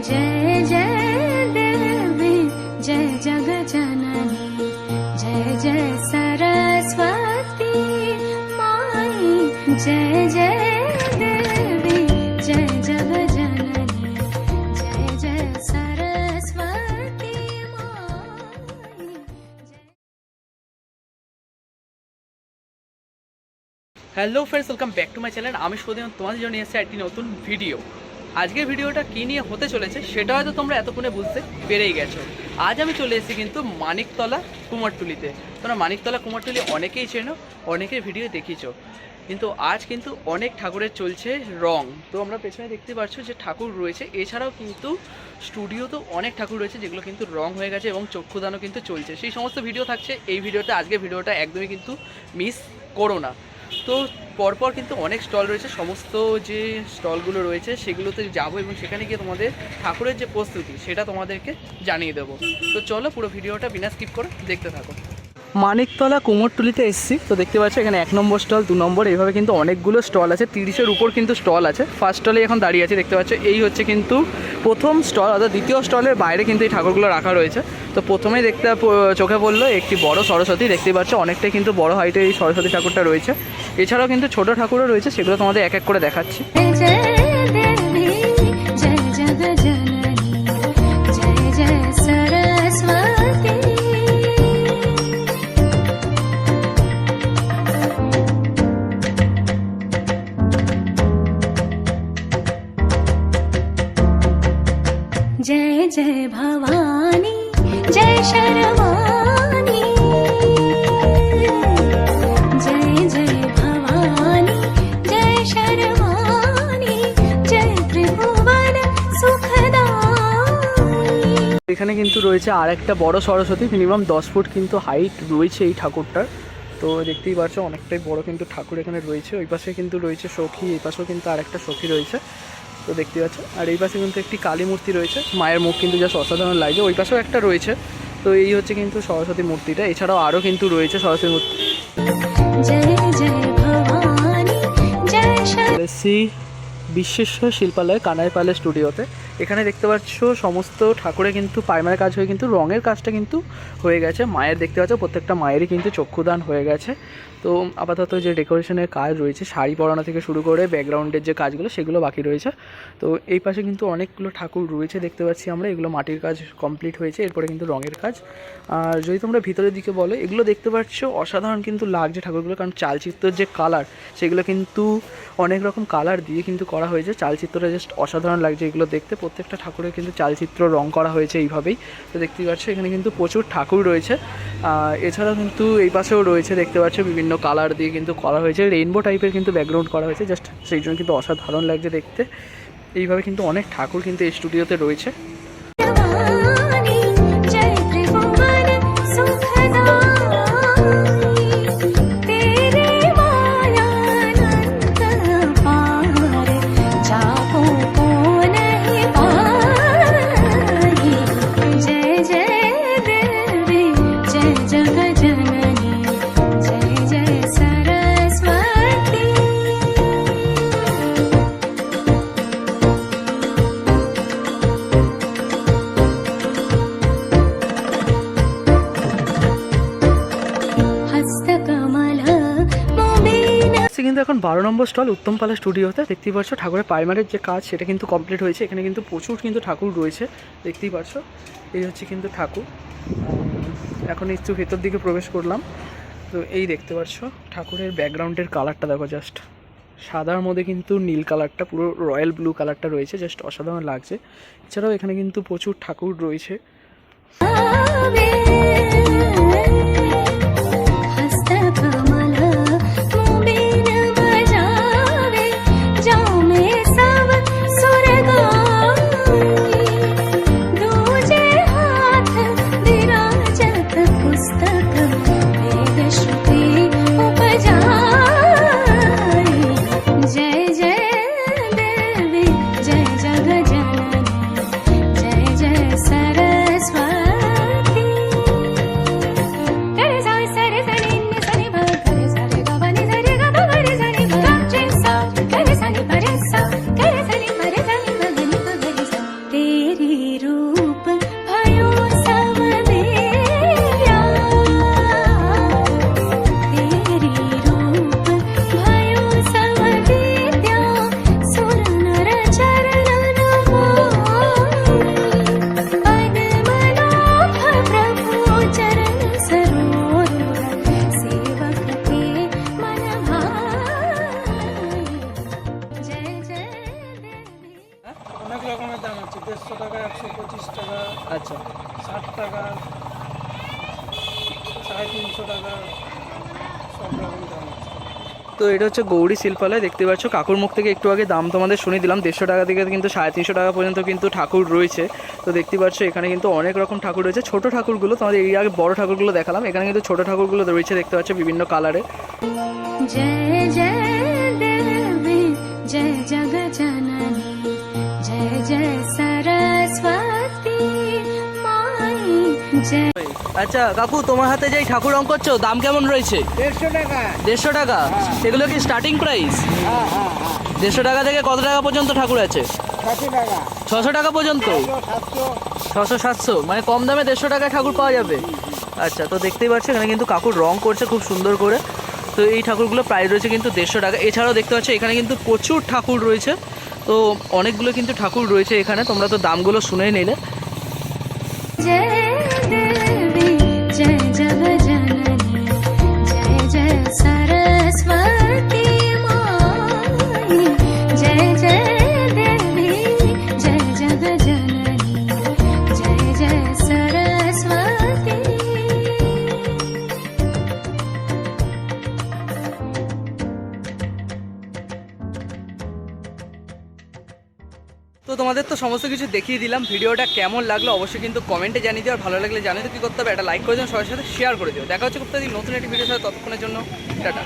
जय जय देवी जय जगजननी जय जय सरस्वती माई जय जय देवी जय जगजननी जय जय सरस्वती माई जय hello friends welcome back to my channel আমি সুদিন তোমাদের জন্য এসেছি একটি নতুন ভিডিও আজকের ভিডিওটা কী নিয়ে হতে চলেছে সেটা হয়তো তোমরা এতক্ষণে বুঝতে পেরেই গেছো। আজ আমি চলে এসেছি কিন্তু মানিকতলা কুমারটুলিতে। তোমরা মানিকতলা কুমারটুলি অনেকেই চেনো, অনেকের ভিডিও দেখিছো কিন্তু আজ কিন্তু অনেক ঠাকুরের চলছে রং। তো আমরা পেছনে দেখতে পাচ্ছ যে ঠাকুর রয়েছে। এছাড়াও কিন্তু স্টুডিওতেও অনেক ঠাকুর রয়েছে যেগুলো কিন্তু রং হয়ে গেছে এবং চক্ষুদানও কিন্তু চলছে। সেই সমস্ত ভিডিও থাকছে। এই ভিডিওতে, আজকের ভিডিওটা একদমই কিন্তু মিস করো না। তো পরপর কিন্তু অনেক স্টল রয়েছে, সমস্ত যে স্টলগুলো রয়েছে সেগুলোতে যাব এবং সেখানে গিয়ে তোমাদের ঠাকুরের যে প্রস্তুতি সেটা তোমাদেরকে জানিয়ে দেবো। তো চলো পুরো ভিডিওটা বিনা স্কিপ করে দেখতে থাকো। মানিকতলা কুমোরটুলিতে এসেছি। তো দেখতে পাচ্ছ, এখানে এক নম্বর স্টল, দু নম্বর। এইভাবে কিন্তু অনেকগুলো স্টল আছে। তিরিশের উপর কিন্তু স্টল আছে। ফার্স্ট স্টলে এখন দাঁড়িয়ে আছে, দেখতে পাচ্ছ। এই হচ্ছে কিন্তু প্রথম স্টল, অর্থাৎ দ্বিতীয় স্টলের বাইরে কিন্তু এই ঠাকুরগুলো রাখা রয়েছে। তো প্রথমেই দেখতে চোখে পড়ল একটি বড় সরস্বতী। দেখতে পাচ্ছ, অনেকটাই কিন্তু বড় হাইটে এই সরস্বতী ঠাকুরটা রয়েছে। এছাড়াও কিন্তু ছোট ঠাকুরও রয়েছে, সেগুলো তোমাদের এক এক করে দেখাচ্ছি। এখানে কিন্তু রয়েছে আর একটা বড় সরস্বতী মিনিমাম দশ ফুট কিন্তু হাইট রয়েছে এই ঠাকুরটার। তো দেখতেই পাচ্ছ, অনেকটাই বড় কিন্তু ঠাকুর এখানে রয়েছে। ওই পাশে কিন্তু রয়েছে সখী, এই পাশেও কিন্তু আর একটা সখী রয়েছে। তো দেখতে পাচ্ছ। আর এই পাশে কিন্তু একটি কালী মূর্তি রয়েছে। মায়ের মুখ কিন্তু জাস্ট অসাধারণ লাগছে। ওই পাশেও একটা রয়েছে। তো এই হচ্ছে কিন্তু সরস্বতী মূর্তিটা। এছাড়াও আরও কিন্তু রয়েছে সরস্বতী মূর্তি। বিশ্বেশ্বর শিল্পালয় কানাইপালের স্টুডিওতে। এখানে দেখতে পাচ্ছ সমস্ত ঠাকুরে কিন্তু পাইমারের কাজ হয়ে কিন্তু রঙের কাজটা কিন্তু হয়ে গেছে। মায়ের দেখতে পাচ্ছ, প্রত্যেকটা মায়েরই কিন্তু চক্ষুদান হয়ে গেছে। তো আপাতত যে ডেকোরেশনের কাজ রয়েছে, শাড়ি পরানো থেকে শুরু করে ব্যাকগ্রাউন্ডের যে কাজগুলো, সেগুলো বাকি রয়েছে। তো এই পাশে কিন্তু অনেকগুলো ঠাকুর রয়েছে, দেখতে পাচ্ছি আমরা। এগুলো মাটির কাজ কমপ্লিট হয়েছে, এরপরে কিন্তু রঙের কাজ। আর যদি তোমরা ভিতরের দিকে বলো, এগুলো দেখতে পাচ্ছ অসাধারণ কিন্তু লাগছে ঠাকুরগুলো, কারণ চালচিত্রের যে কালার সেগুলো কিন্তু অনেক রকম কালার দিয়ে কিন্তু করা হয়েছে। চালচিত্রটা জাস্ট অসাধারণ লাগছে এগুলো দেখতে। প্রত্যেকটা ঠাকুরের কিন্তু চালচিত্র রং করা হয়েছে এইভাবেই। তো দেখতেই পাচ্ছ, এখানে কিন্তু প্রচুর ঠাকুর রয়েছে। এছাড়া এছাড়াও কিন্তু এই পাশেও রয়েছে, দেখতে পাচ্ছ, বিভিন্ন কালার দিয়ে কিন্তু করা হয়েছে। রেইনবো টাইপের কিন্তু ব্যাকগ্রাউন্ড করা হয়েছে জাস্ট সেই জন্য কিন্তু অসাধারণ লাগছে দেখতে। এইভাবে কিন্তু অনেক ঠাকুর কিন্তু এই স্টুডিওতে রয়েছে। কিন্তু এখন বারো নম্বর স্টল উত্তমপালা স্টুডিওতে দেখতেই পাচ্ছ ঠাকুরের পাইমারের যে কাজ, সেটা কিন্তু কমপ্লিট হয়েছে। এখানে কিন্তু প্রচুর কিন্তু ঠাকুর রয়েছে। দেখতেই পাচ্ছ, এই হচ্ছে কিন্তু ঠাকুর। এখন একটু ভেতর দিকে প্রবেশ করলাম। তো এই দেখতে পাচ্ছ, ঠাকুরের ব্যাকগ্রাউন্ডের কালারটা দেখো জাস্ট সাদার মধ্যে কিন্তু নীল কালারটা পুরো রয়্যাল ব্লু কালারটা রয়েছে জাস্ট অসাধারণ লাগছে। এছাড়াও এখানে কিন্তু প্রচুর ঠাকুর রয়েছে। দেড়শো টাকা একশো পঁচিশ টাকা আচ্ছা। ষাট টাকা সাড়ে তিনশো টাকা সব রকম দাম তো এটা হচ্ছে গৌরী শিল্পালয় দেখতে পাচ্ছ। কাকুর মুখ থেকে একটু আগে দাম তোমাদের শুনে দিলাম। দেড়শো টাকা থেকে কিন্তু সাড়ে তিনশো টাকা পর্যন্ত কিন্তু ঠাকুর রয়েছে। তো দেখতে পাচ্ছ এখানে কিন্তু অনেক রকম ঠাকুর রয়েছে। ছোটো ঠাকুরগুলো তোমাদের এই আগে বড় ঠাকুরগুলো দেখালাম। এখানে কিন্তু ছোটো ঠাকুরগুলো রয়েছে দেখতে পাচ্ছ বিভিন্ন কালারে জয় জয় জয় জগজা আচ্ছা কাকু তোমার হাতে যেই ঠাকুর রং করছ দাম কেমন রয়েছে? দেড়শো টাকা। দেড়শো টাকা? এগুলো কি স্টার্টিং প্রাইস হ্যাঁ হ্যাঁ হ্যাঁ। দেড়শো টাকা থেকে কত টাকা পর্যন্ত ঠাকুর আছে? ছশো টাকা পর্যন্ত? ছশো সাতশো। মানে কম দামে দেড়শো টাকায় ঠাকুর পাওয়া যাবে? আচ্ছা তো দেখতেই পাচ্ছ এখানে কিন্তু কাকুর রং করছে খুব সুন্দর করে। তো এই ঠাকুরগুলো প্রাইস রয়েছে কিন্তু দেড়শো টাকা। এছাড়াও দেখতে পাচ্ছ এখানে কিন্তু প্রচুর ঠাকুর রয়েছে। তো অনেকগুলো কিন্তু ঠাকুর রয়েছে এখানে। তোমরা তো দামগুলো শুনেই নিলে। সমস্ত কিছু দেখিয়ে দিলাম। ভিডিওটা কেমন লাগল অবশ্যই কিন্তু কমেন্টে জানিয়ে দিও। আর ভালো লাগলে জানিয়ে তো কী করতে হবে, একটা লাইক করে দিও, সবার সাথে শেয়ার করে দিও। দেখা হচ্ছে প্রত্যেকদিন নতুন একটি ভিডিও সাথে ততক্ষণের জন্য, টাটা।